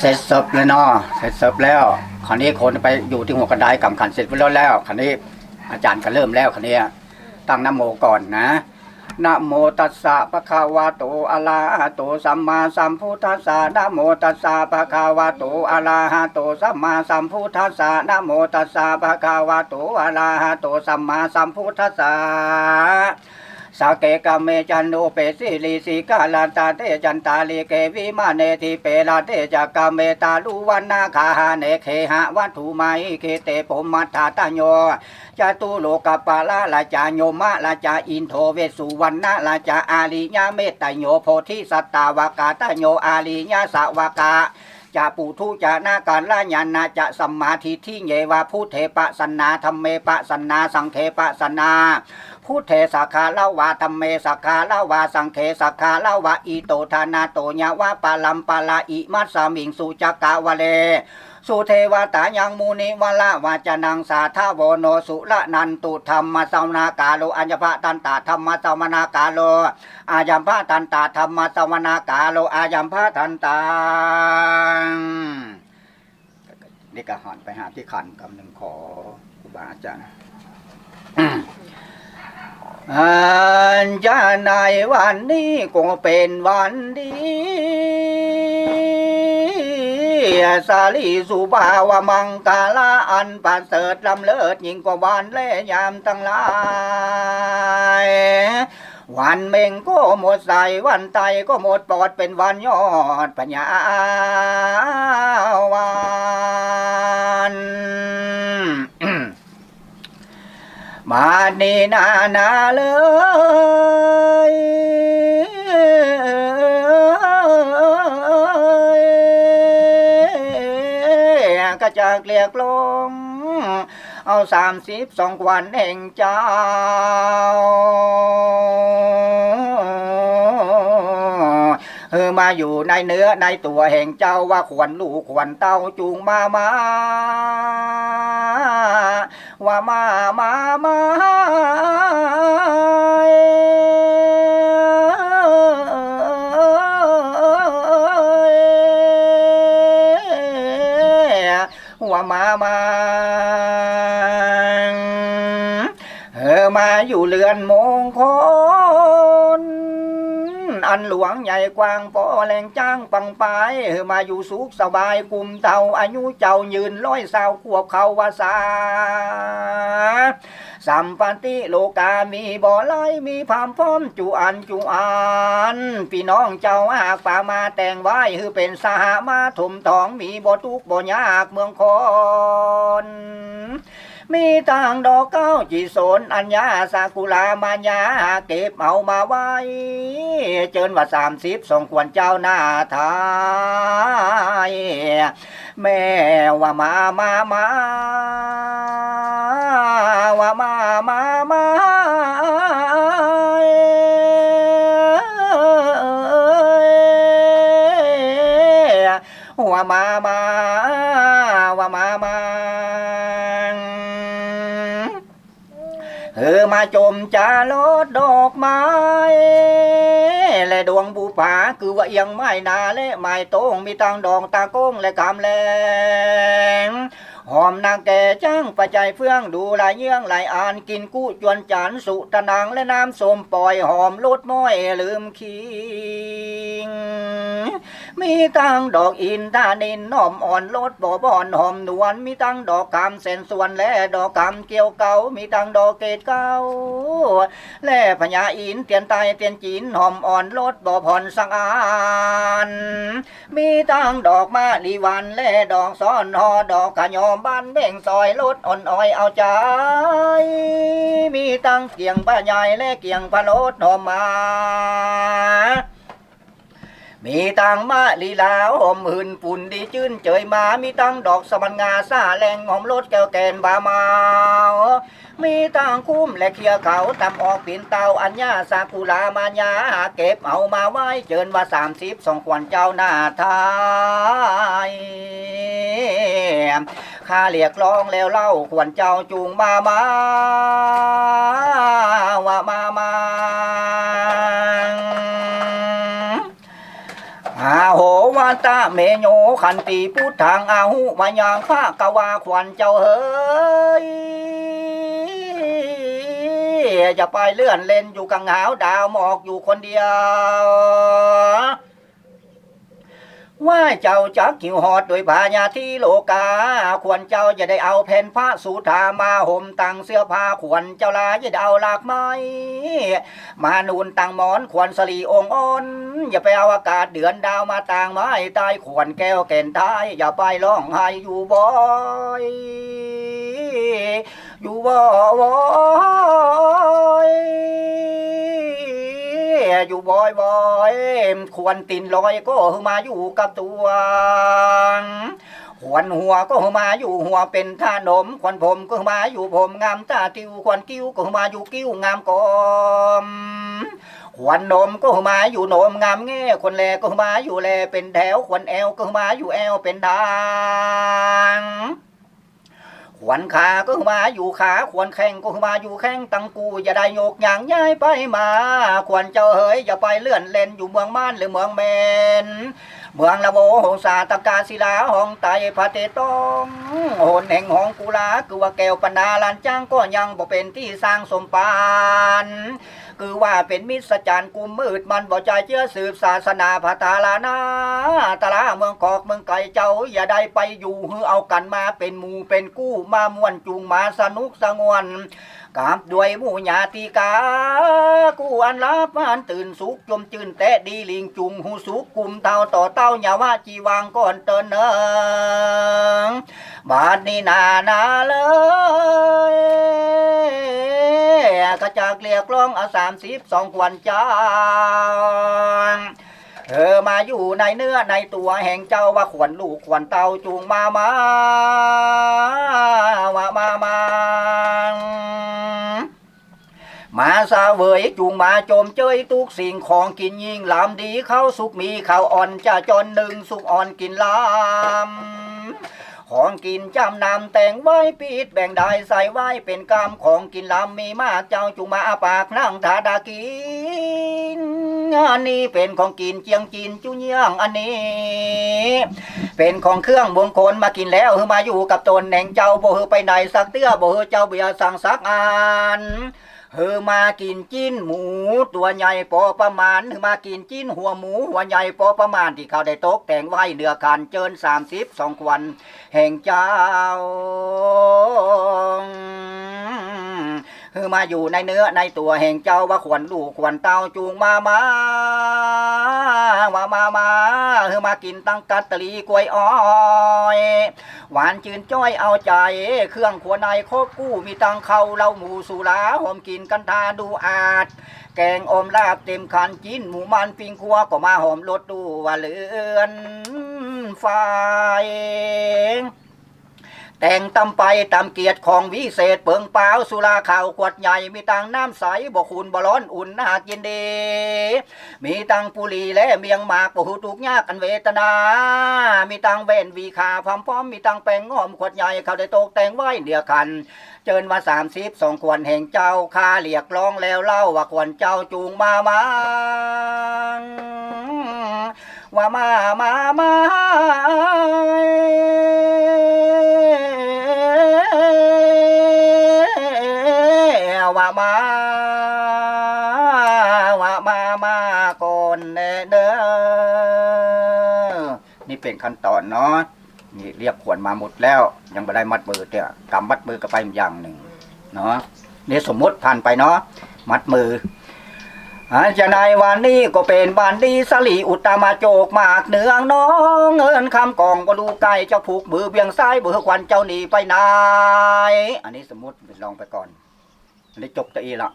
เสร็จสับเลยเนาะเสร็จสับแล้วคราวนี้คนไปอยู่ที่หัวกระไดกำขันเสร็จไปแล้วแล้วคราวนี้อาจารย์ก็เริ่มแล้วคราวนี้ตั้งนโมก่อนนะนะโมตัสสะภะคะวะโตอะระหะโตสัมมาสัมพุทธัสสะนะโมตัสสะภะคะวะโตอะระหะโตสัมมาสัมพุทธัสสะนะโมตัสสะภะคะวะโตอะระหะโตสัมมาสัมพุทธัสสะ สาเกกะเมจันโนเปสิลิสิกาลาตาเตจันตาลิเกวิมาเนทิเปลาเตจักะเมตาลุวันนาคาหาเนเคหะวัตถุไมเคเตปมัตถาตโยจตุโลกปาลาลาจาโยมะลาจาอินโทเวสุวรรณลาจาอาลิญาเมตโยโพธิสัตตาวากาตโยอาลิญาสาวากาจะปุถุจะนาการละญาณาจะสัมมาทิฏฐิเยวาพุทเทปะสันนาธรรมเมปะสันนาสังเทปะสันนา พุทเทสักขาลาวาธรรมเมสักขาลาวาสังเขสักขาลาวาอิโตทานาโตญาวาปาลัมปาลาอิมัสสามิงสุจักกาวะเลสุเทวตายังมูนิวละวาจนังสาทาโวโนสุละนันตุธรรมสวนากาโลอัญญะตันตาธรรมสวนากาโลอายัมพะตันตาธรรมสวนากาโลอายัมพะตันตานี่ก็หันไปหาที่ขันคำหนึ่งขอครูบาอาจารย์ อันจะในวันนี้ก็เป็นวันดีสาลีสุภาวมังกาลาอันประเสริฐลำเลิศยิ่งกว่าวันและยามตั้งหลายวันเมงก็หมดใสวันไตก็หมดปอดเป็นวันยอดปัญญา มานีนานาเลยก็จะเกลียกลง เอาสามสิบสองวันแห่งเจ้า เออมาอยู่ในเนื้อในตัวแห่งเจ้าว่าควรลูกควรเต้าจูงมามาว่ามามามาว่ามามาเออมาอยู่เรือนมงคล อันหลวงใหญ่กว้างปอแรงจ้างปังปายมาอยู่สุขสบายกุมเท่าอายุเจ้ายืนร้อยสาวขวบเขาวาสาสัมปันติโลกามีบ่อไหลมีพามพร้อมจุอันจุอันพี่น้องเจ้าหากป่ามาแต่งไว้คือเป็นสหามาถมทองมีบ่ทุกบ่ยากเมืองคอน มีต่างดอกเก้าจีโสนอัญญาสากุลามายาเก็บเอามาไว้ เจิญว่าสามสิบสองควรเจ้าหน้าทายแม่ว่ามามามาว่ามามามาว่ามามาว่ามามา เออมาจมจาลดดอกไม้ และดวงบูผาคือว่ายังไม่นาและไม่โต้งมีตังดองตาก้งและกำแรง หอมนางแก่จ้างประจัยเฟื่องดูลายเยื่องลายอ่านกินกู้จวนจานสุตะนังและน้ำส้มปล่อยหอมลดม้อยลืมคิง มีตั้งดอกอินทานินน้อมอ่อนลดบ่อบอนหอมนวลมีตั้งดอกคำเส้นส่วนและดอกคำเกี่ยวเกามีตั้งดอกเกตเกาและพญาอินเตียนไตเตียนจีนหอมอ่อนลดบ่อผ่อนสังอานมีตั้งดอกมาลีวันและดอกซ้อนหอดอกขะยอมบ้านเบ่งซอยลดอ่อนอ้อยเอาใจมีตั้งเกียงป้าใหญ่และเกียงพะโลดหอมมา มีตังมาลีลาหอมหืนปุ่นดีจื้นเจยมา มีตังดอกสมันงาซาแรงหอมรถแก้วแกนบามามีตังคุ้มและเคียเขาตำออกปินเตาอัญญาสากุลามายาเก็บเอามาไว้เจิญว่าสามสิบสองขวัญเจ้าหน้าทาย ข้าเรียกร้องแล้วเล่าขวัญเจ้าจูงมามาว่ามามาอาโหวาตาเมโยขันติพุทธังอาหุวายางภาควาขวัญเจ้าเฮ้ยจะไปเลื่อนเล่นอยู่กังหาวดาวหมอกอยู่คนเดียว ว่าเจ้าจักขิวหอดโดยพาญาที่โลกา ควรเจ้าจะได้เอาแผ่นผ้าสุธามาห่มตังเสื้อผ้าควรเจ้าลาจะได้เอาหลากไม้มานูนตังหมอนควรสลีองค์อ่อนอย่าไปเอาอากาศเดือนดาวมาต่างไม้ตายควรแก้วแก่นท้ายอย่าไปร้องไห้อยู่บ่อยอยู่บ่อย อยู่บ่อยบ่อยๆ ควรตินลอยก็มาอยู่กับตัวขวนหัวก็มาอยู่หัวเป็นท่านมขวนผมก็มาอยู่ผมงามตาติวขวนกิ้วก็มาอยู่กิ้วงามกอมขวัญนมก็มาอยู่นมงามแง่คนแลก็มาอยู่แลเป็นแถวขวัญแอวก็มาอยู่แอวเป็นทาง ขวัญขาก็มาอยู่ขาขวัญแข้งก็มาอยู่แข้งตังกูอย่าได้โยกอย่างย้ายไปมาขวัญเจ้าเฮยอย่าไปเลื่อนเล่นอยู่เมืองม่านหรือเมืองเมนเมืองละโวหงสาตกาศิลาห้องไตพระเตตอง โหนแห่งห้องกุลาคือว่าแก้วปนาลานจ้างก็ยังบ่เป็นที่สร้างสมปานคือว่าเป็นมิตรจารกุมมืดมันบ่ใจเชื่อสืบศาสนาพระตาลานาตาลาเมืองกอกเมืองไก่เจ้า อย่าได้ไปอยู่ฮือเอากันมาเป็นหมู่เป็นกู้มามวนจูงมาสนุกสงวนกาบด้วยมู่ญาติกากูอันลาบานตื่นสุขจมจืนแต่ดีลิงจุงหูสุกกุมเท่าต่อเต้าอย่าว่าจีวางก่อนเตินเนิง บาดนี้นานาเลยกระจากเรียกร้องเอาสามสิบสองควันจางเธอมาอยู่ในเนื้อในตัวแห่งเจ้าว่าขวัญลูกขวัญเตาจูงมามาว่ามามามาสาเวยจูงมาโจมเจยทุกสิ่งของกินยิ่งลำดีเข้าสุกมีข้าวอ่อนจะจนหนึ่งสุกอ่อนกินลำ ของกินจำนำแต่งไว้ปิดแบ่งได้ใส่ไว้เป็นกรรมของกินลำมีมากเจ้าจุงมาปากนั่งทาดากินอันนี้เป็นของกินเจียงจินจุเยี่ยงอันนี้ เป็นของเครื่องบงคลมากินแล้วคือมาอยู่กับตนแหน่งเจ้าบ่ฮือไปไหนสักเตื้อบ่ฮือเจ้าเบียสั่งสักอัน เฮอมากินจิ้นหมู ตัวใหญ่พอประมาณเฮอมากินจิ้นหัวหมูหัวใหญ่พอประมาณที่เขาได้ตกแต่งไว้เดือกันเจินสามสิบสองควัน แห่งเจ้าเฮอมาอยู่ในเนื้อในตัวแห่งเจ้าว่าขวัญลูกขวัญเต้าจูงมามา ว่ามามาเฮอมากินตั้งกัตตลีกล้วยอ้อยหวานจืนจ้อยเอาใจ เครื่องขัวในครบกู้มีตังเขาเหล่าหมูสุราหอมกินกันทาดูอาด แกงอมลาบเต็มคันจินหมูมันปิงคัวก็มาหอมรสดูว่าเลือนไฟ แต่งตำไปตามเกียรติของวิเศษเปิงเปล่าสุราข่าวขวดใหญ่ มีตังน้ำใสบ่คุณบ่ร้อนอุ่นน่ากินดี มีตังปุรีและเมียงหมากบ่หูทุกยากกันเวทนา มีตังเวนวีขาพร้อมพร้อมมีตังแป้งหอมขวดใหญ่เขาได้ตกแต่งไว้เดียวกัน เจิญมาสามสิบสองควรแห่งเจ้าคาเรียกร้องแล้วเล่าว่าควรเจ้าจูงมามาว่ามามามา ว่ามาว่ามามาก่อนแน่เด้อนี่เป็นขั้นตอนเนาะนี่เรียกขวนมาหมดแล้ว ยังไม่ได้มัดมือเตี่ยกำมัดมือก็ไปอย่างหนึ่งเนาะนี่สมมติผ่านไปเนาะมัดมืออาจะในวันนี้ก็เป็นบานดีสลีอุตมาโจกมากเหนืองน้องเงินคำกองบลูไก่เจ้าผูกมือเบียงซ้ายเบือควันเจ้าหนีไปไหนอันนี้สมมติลองไปก่อน อันนี้จบจะอีละ